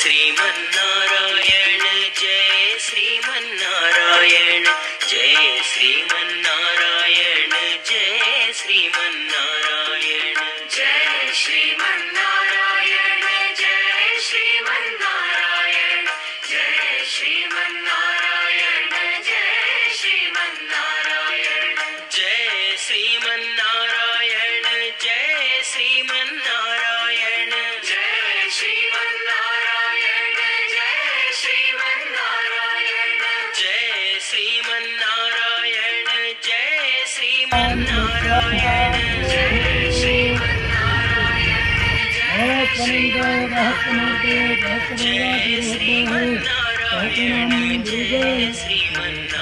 శ్రీమన్నా श्रीमन्नारायण जय श्रीमन्नारायण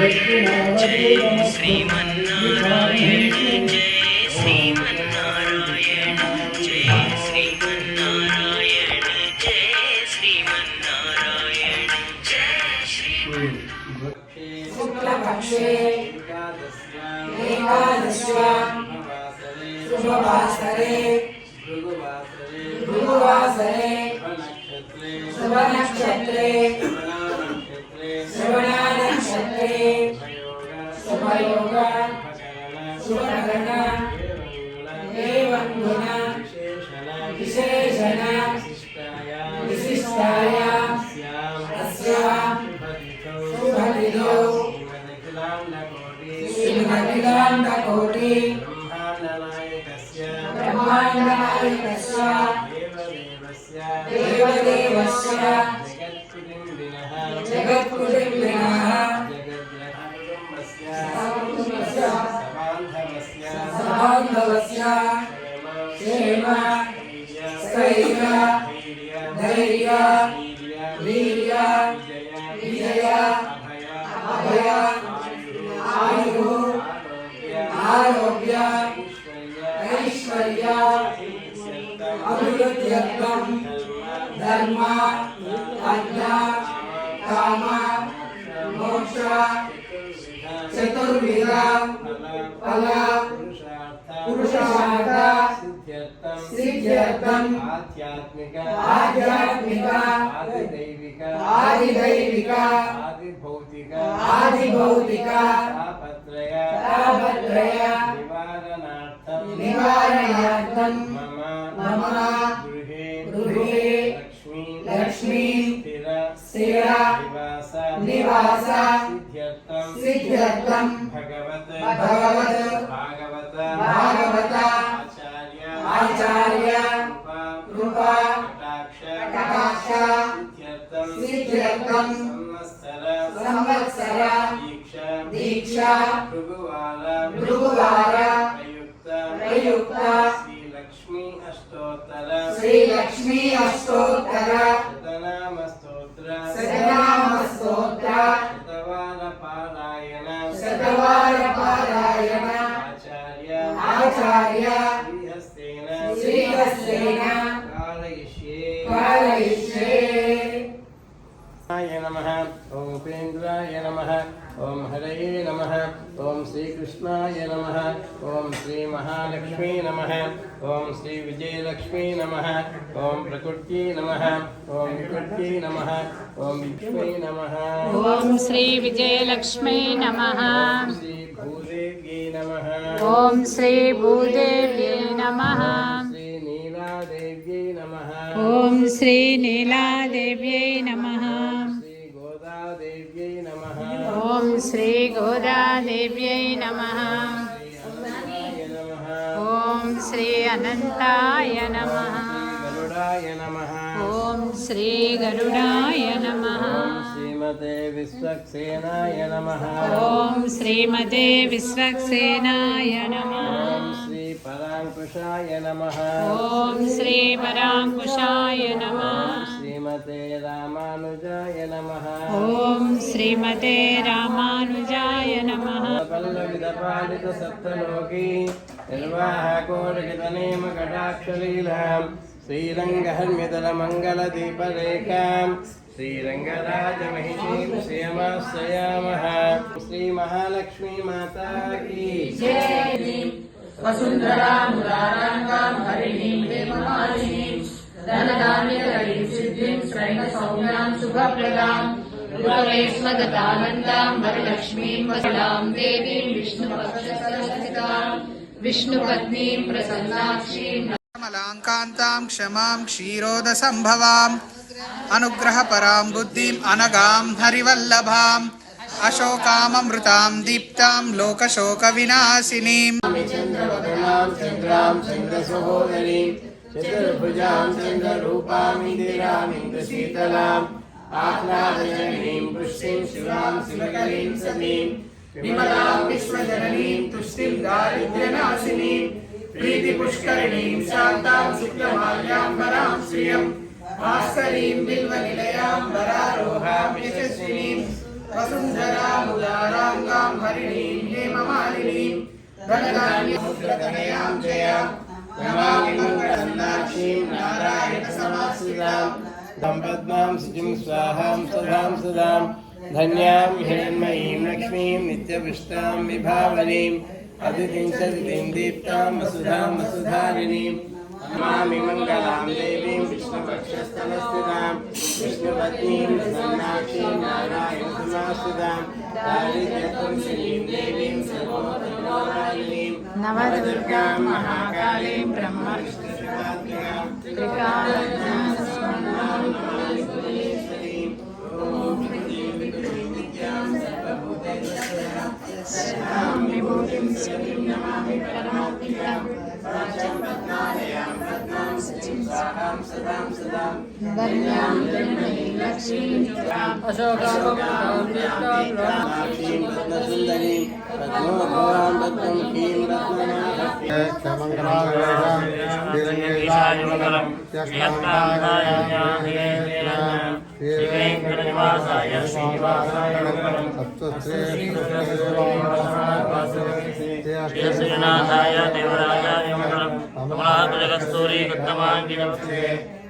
जय श्रीमन्नारायण जय श्रीमन्नारायण जय श्रीमन्नारायण जय श्रीमन्नारायण जय श्री शुक्लपक्षे शुभनक्षत्रे ब्रह्माण्डकोटि ब्रह्माण्डनायकस्य देवदेवस्य धर्म काम मोक्ष चतुर्विध फल पुरुषार्थ सिद्ध्यर्थं आध्यात्मिक आध्यात्मिक आदिदैविक आदिदैविक आदिभौतिक आदिभौतिक तापत्रय तापत्रय निवारणार्थं निवारणार्थं मम मम स्थिर निवास भगवत् भगवत् भागवत भागवत आचार्य आचार्य कृपा कटाक्ष कटाक्ष संवत्सर संवत्सर दीक्ष दीक्षा भृगुवार भृगुवार प्रयुक्त प्रयुक्त श्रीलक्ष्मी अष्टोत्तर श्रीलक्ष्मी अष्टोत्तर। शतनामस्तोत्र శతనామస్తోత్ర శతవారపారాయణ శతవారపారాయణ ఆచార్య. ఆచార్య. శ్రీహస్తేన. శ్రీహస్తేన. కాలయిష్యే కాలయిష్యే నమః. ఓం ఉపేంద్రాయ నమః. ఓం హరయే నమః. ఓం శ్రీకృష్ణాయ నమః. ఓం శ్రీ మహాలక్ష్మీ నమః. ఓం శ్రీ విజయలక్ష్మీ నమః. विजयलक्ष्म्यै नमः। ॐ विष्णुवे श्री विजयलक्ष्म्यै नमः। श्री भूदेव्यै नमः। ॐ श्री श्री नीलादेव्यै नमः। ॐ श्री गोदादेव्यै नमः। ॐ श्री अनन्ताय नमः। శ్రీ గరుడాయ నమ శ్రీమతే విశ్వక్సేనాయ నమ. ఓం శ్రీమతే విశ్వక్సేనాయ నమ. శ్రీ పరాంకుశాయ నమ. ఓం శ్రీ పరాంకుశాయ నమ శ్రీమతే రామానుజాయ నమ. ఓం శ్రీమతే రామానుజాయ నమ. పల్లవిద పాలిత సప్తలోకి నిర్వాహకోటితనేమ కటాక్షలీలాం श्रीरङ्गहर्म्यदलमङ्गलदीपरेखां श्रीरङ्गराजमहिषीमाश्रयामः श्रीमहालक्ष्मी माता की वसुन्धरामुदाराङ्गां हरिणीं, हेममालिनीं, धनधान्यकरीं सिद्धिं श्रैणसौम्यां सुखप्रदाम् गतानन्दां वरलक्ष्मीं वसलां, देवीं विष्णुपक्षसरसितां కమలాంకాంతాం క్షమాం క్షీరోదసంభవాం అనుగ్రహపరాం బుద్ధిం అనగాం హరివల్లభాం అశోకామృతాం దీప్తాం లోకశోక వినాశినీం చతుర్భుజాం చంద్రరూపామిందిరామింద్రశీతలాం ఆహ్లాదజననీం పుష్టిం శివాం శివకరీం సమీం విమలాం విశ్వజననీం తుష్టిం దారిద్ర్యనాశినీం प्रीतिपुष्करिणीं शान्तां शुक्लमाल्याम्बरां श्रियं। भास्करीं बिल्वनिलयां यशस्विनीं। वसुन्धरामुदाराङ्गां हरिणीं हेममालिनीं। नमामि स्वाहां सदां धन्यां हिरण्मयीं लक्ष्मीं अदितिं दीप्तां वसुधां वसुधारिणीं नमामि मङ्गलां देवीं विष्णुपक्षस्थलस्थितां, विष्णुपत्नीं सन्नाक्षीं नारायणसमासुदां दारिद्र्यतुलसीं देवीं सर्वोपरिणोदायिनीं नवदुर्गां महाकालीं ब्रह्मविष्णुसुदात्मिकां त्रिकालज्ञानसुमन्नां नमः विभूतिं श्रीं नमामि परमात्मिकां धन्यां श्रीनाथाय देवराजाय मङ्गलं कमलातुलकस्तूरीकृतमाङ्गिलं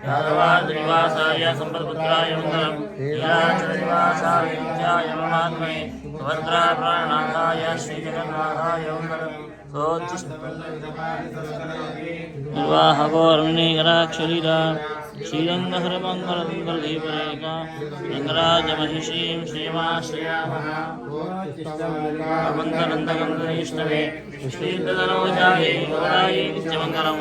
यादवाद्रिवासाय सम्पत्पुत्राय मङ्गलम्। लीलाचरिवासाय नित्याय ममात्मने सुभद्राप्राणाथाय श्रीजगन्नाथाय मङ्गलम्। निर्वाहको శ్రీనివాసాయ శ్రీనాథాయ దేవరాజాయ మంగళం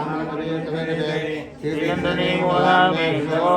కమలాపజగస్తూరి కృత్తమాంగినవస్తే యాదవాద్రివాసాయ సంపత్పుత్రాయ మంగళం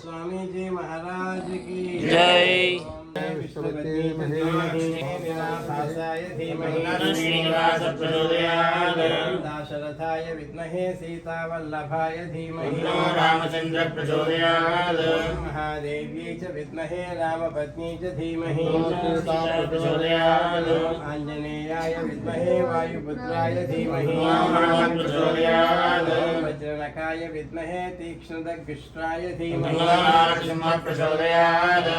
స్వామీజీ మహారాజ్కి జై दाशरथाय विद्महे सीतावल्लभाय धीमहि रामचन्द्र प्रचोदयात् महादेव्यै च विद्महे रामपत्नी च धीमहि। प्रचोदयात् आञ्जनेयाय विद्महे वायुपुत्राय धीमहि। प्रचोदयात् वज्रनखाय विद्महे तीक्ष्णदग्विष्ट्राय धीमहि। प्रचोदयात्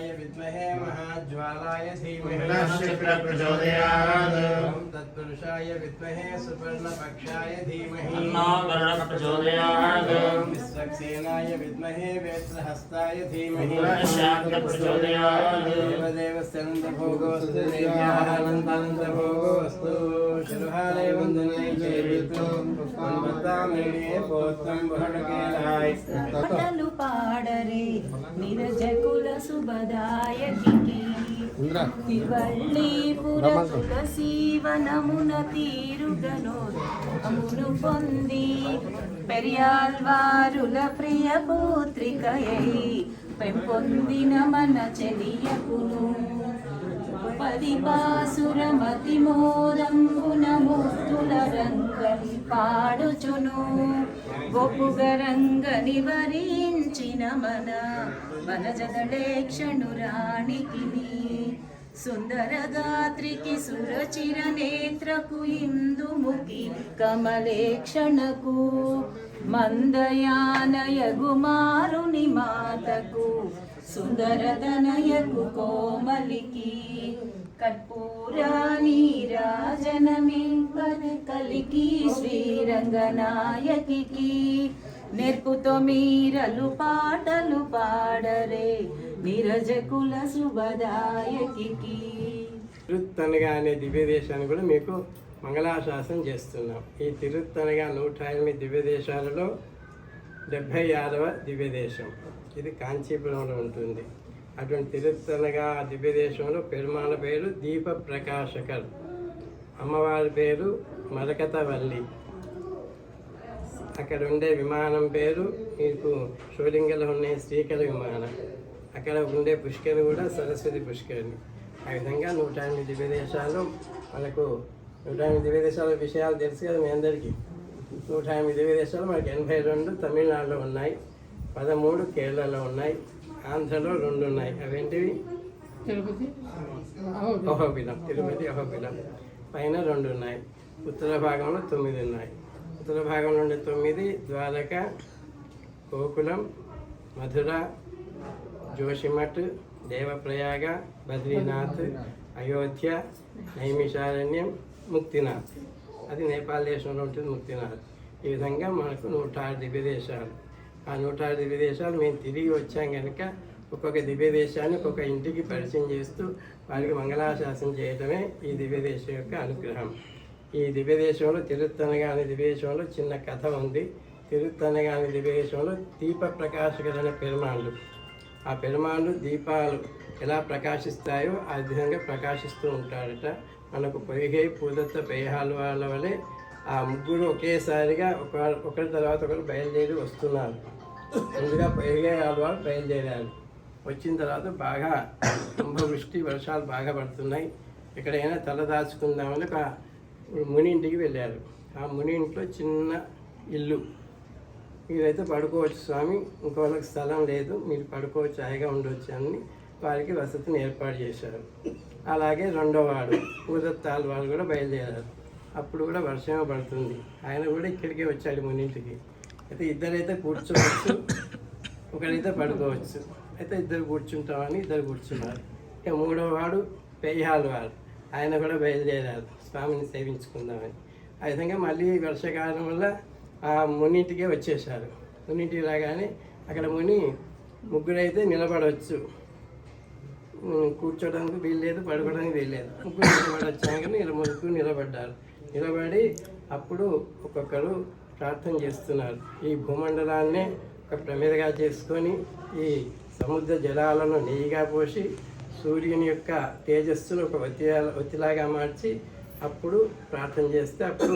ज्योतिराय विद्महे महाज्वालाय धीमहि शुक्र प्रचोदयात् ओम तत्पुरुषाय विद्महे सुपर्णपक्षाय धीमहि तन्नो विश्वक्सेनाय विद्महे वेत्रहस्ताय धीमहि शान्त देवदेवस्य नन्दभोगोऽस्तु देव्यानन्दनन्दभोगोऽस्तु शिरोहारे वन्दने जयतु निरजकुल నిరజకుల శుభదాయకి తిరువళ్ళీపుర తులసీవనమున తీరుగను అమును పొంది పెరియాల్వారుల ప్రియ పుత్రికయై పెంపొందిన మన చెలియకును. పది పాసురమతి మోదంబున ముద్దుల రంగని పాడుచును గొప్పుగరంగని వరించిన మన మన జగడేక్షణురాణికి సుందర గాత్రికి సురచిర నేత్రకు ఇందుముఖి కమలేక్షణకు. మందయానయగుమారుని మాతకు సుందరదనయకు కోమలికి కర్పూరాని రాజనమే కలికి శ్రీరంగనాయకి నేర్పుతో మీరలు పాటలు పాడరే నిరజకుల శుభదాయకి తిరుత్తనగానే దివ్యదేశాన్ని కూడా మీకు మంగళాశాసనం చేస్తున్నాం. ఈ తిరుత్తనగా నూట ఎనిమిది దివ్యదేశాలలో డెబ్భై ఆరవ దివ్యదేశం ఇది కాంచీపురంలో ఉంటుంది. అటువంటి తిరుత్తనగా దివ్యదేశంలో పెరుమాల పేరు దీప ప్రకాశకర్ అమ్మవారి పేరు మరకతవల్లి అక్కడ ఉండే విమానం పేరు మీకు శివలింగంలో ఉండే శ్రీకర విమానం. అక్కడ ఉండే పుష్కరి కూడా సరస్వతి పుష్కరిణి. ఆ విధంగా నూట ఎనిమిది దివ్యదేశాలు మనకు నూట ఎనిమిది దివ్యదేశాల విషయాలు తెలుసు కదా మీ అందరికీ. నూట ఎనిమిది దివ్యదేశాలు మనకి ఎనభై రెండు తమిళనాడులో ఉన్నాయి. పదమూడు కేరళలో ఉన్నాయి ఆంధ్రలో రెండు ఉన్నాయి. అవేంటివి? అహోబిలం. తిరుపతి అహోబిలం. పైన రెండు ఉన్నాయి. ఉత్తర భాగంలో తొమ్మిది ఉన్నాయి. ఉత్తర భాగంలో ఉండే తొమ్మిది ద్వారక గోకులం మధుర జోషిమఠ్ దేవప్రయాగ బద్రీనాథ్ అయోధ్య నైమిషారణ్యం ముక్తినాథ్. అది నేపాల్ దేశంలో ఉంటుంది ముక్తినాథ్. ఈ విధంగా మనకు నూట ఆరు దివ్య దేశాలు. ఆ నూట ఆరు దివ్య దేశాలు మేము తిరిగి వచ్చాం కనుక ఒక్కొక్క దివ్య దేశాన్ని ఒక్కొక్క ఇంటికి పరిచయం చేస్తూ వారికి మంగళాశాసనం చేయడమే ఈ దివ్య దేశం యొక్క అనుగ్రహం. ఈ దివ్య దేశంలో తిరుత్తనగా అనే దివ్య దేశంలో చిన్న కథ ఉంది. తిరుత్తనగా అనే దివ్య దేశంలో దీప ప్రకాశకరణ పెరుమాళ్ళు. ఆ పెరుమాళ్ళు దీపాలు ఎలా ప్రకాశిస్తాయో ఆ విధంగా ప్రకాశిస్తూ ఉంటాడట మనకు పొయ్యి పూదత్త పేహాలు వాళ్ళ వలె ఆ ముగ్గురు ఒకేసారిగా ఒక ఒకరి తర్వాత ఒకరు బయలుదేరి వస్తున్నారు. ముందుగా పొయ్యి ఆడవాళ్ళు బయలుదేరారు వచ్చిన తర్వాత బాగా కుంభవృష్టి వర్షాలు బాగా పడుతున్నాయి. ఎక్కడైనా తల దాచుకుందామని ఒక ముని ఇంటికి వెళ్ళారు. ఆ ముని ఇంట్లో చిన్న ఇల్లు. మీరైతే పడుకోవచ్చు స్వామి. ఇంకోళ్ళకి స్థలం లేదు. మీరు పడుకోవచ్చు హాయిగా ఉండొచ్చు అని వారికి వసతిని ఏర్పాటు చేశారు. అలాగే రెండో వాడు ఊదత్తాలు వాళ్ళు కూడా బయలుదేరారు. అప్పుడు కూడా వర్షమే పడుతుంది. ఆయన కూడా ఇక్కడికే వచ్చాడు మునింటికి అయితే ఇద్దరైతే కూర్చోవచ్చు ఒకరైతే పడుకోవచ్చు. అయితే ఇద్దరు కూర్చుంటామని ఇద్దరు కూర్చున్నారు. ఇక మూడో వాడు పెయ్యాలి వాడు. ఆయన కూడా బయలుదేరారు. స్వామిని సేవించుకుందామని. ఆ విధంగా మళ్ళీ వర్షాకాలం వల్ల ఆ మున్నింటికే వచ్చేసారు మున్నింటికి రాగానే అక్కడ ముని ముగ్గురైతే నిలబడవచ్చు కూర్చోడానికి వీల్లేదు పడుకోవడానికి వీల్లేదు. ముగ్గురు నిలబడొచ్చాక ఇలా ముగ్గురు నిలబడ్డారు. నిలబడి అప్పుడు ఒక్కొక్కరు ప్రార్థన చేస్తున్నారు. ఈ భూమండలాన్నే ఒక ప్రమిదగా చేసుకొని ఈ సముద్ర జలాలను నెయ్యిగా పోసి సూర్యుని యొక్క తేజస్సును ఒక ఒత్తి ఒత్తిలాగా మార్చి అప్పుడు ప్రార్థన చేస్తే అప్పుడు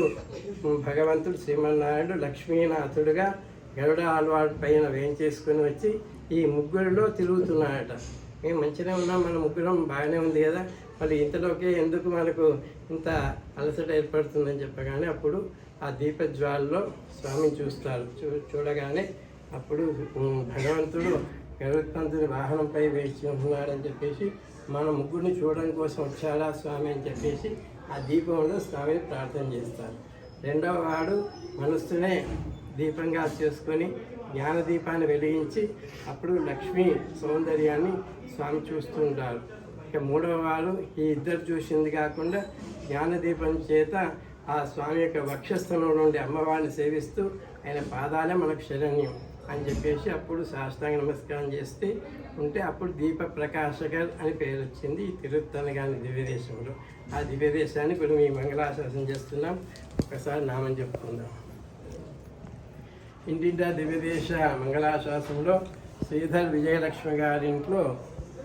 భగవంతుడు శ్రీమన్నారాయణుడు లక్ష్మీనాథుడుగా గరుడ ఆల్వాడ్ పైన వేయించేసుకుని వచ్చి ఈ ముగ్గురిలో తిరుగుతున్నాడట మేము మంచిగా ఉన్నాం మన ముగ్గురం బాగానే ఉంది కదా. మళ్ళీ ఇంతలోకే ఎందుకు మనకు ఇంత అలసట ఏర్పడుతుందని చెప్పగానే అప్పుడు ఆ దీపజ్వాలలో స్వామిని చూస్తారు. చూ చూడగానే అప్పుడు భగవంతుడు గరుత్మంతుని వాహనంపై వేచి ఉన్నాడని చెప్పేసి మన ముగ్గురిని చూడడం కోసం వచ్చాడా స్వామి అని చెప్పేసి ఆ దీపంలో స్వామిని ప్రార్థన చేస్తారు. రెండవ వాడు మనస్సునే దీపంగా చేసుకొని జ్ఞాన దీపాన్ని వెలిగించి అప్పుడు లక్ష్మీ సౌందర్యాన్ని స్వామి చూస్తుంటారు. ఇక మూడవ వాడు ఈ ఇద్దరు చూసింది కాకుండా జ్ఞానదీపం చేత ఆ స్వామి యొక్క వక్షస్థలంలో నుండి అమ్మవారిని సేవిస్తూ ఆయన పాదాలే మనకు శరణ్యం అని చెప్పేసి అప్పుడు సాష్టాంగ నమస్కారం చేస్తే ఉంటే అప్పుడు దీప ప్రకాశకర్ అని పేరు వచ్చింది ఈ తిరుత్తనగాని దివ్యదేశంలో ఆ దివ్యదేశాన్ని ఇప్పుడు మీ మంగళాశాసనం చేస్తున్నాం. ఒకసారి నామం చెప్పుకుందాం. ఇంటింటా దివ్యదేశ మంగళాశాసనంలో శ్రీధర్ విజయలక్ష్మి గారింట్లో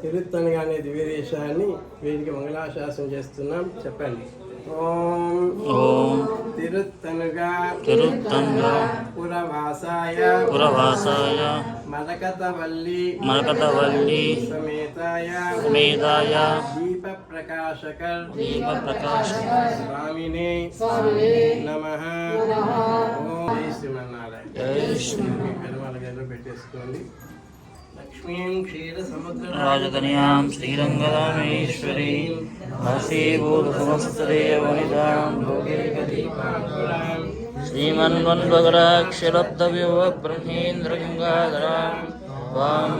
తిరుత్తణిగా అనే దివ్యదేశాన్ని వీరికి మంగళాశాసనం చేస్తున్నాం. చెప్పండి. ఓం ఓం తిరుత్తనుగా తిరుత్తంగా పురవాసాయ పురవాసాయ మరకతవల్లి మరకతవల్లి సమేతాయ సమేతాయ దీప ప్రకాశకర్ దీప ప్రకాశ స్వామినే నమ. ఓం. జై శ్రీమన్నారాయణ. జై శ్రీ పెరుమాళ గదిలో పెట్టేసుకోండి. లక్ష్మీం క్షీర సముద్ర రాజకన్యాం శ్రీరంగరామేశ్వరీ హసీభూతమస్తదేవనిదాం శ్రీమన్వన్వగరాక్షరబ్దవ్యవ బ్రహ్మేంద్రగంగాధరాం వాం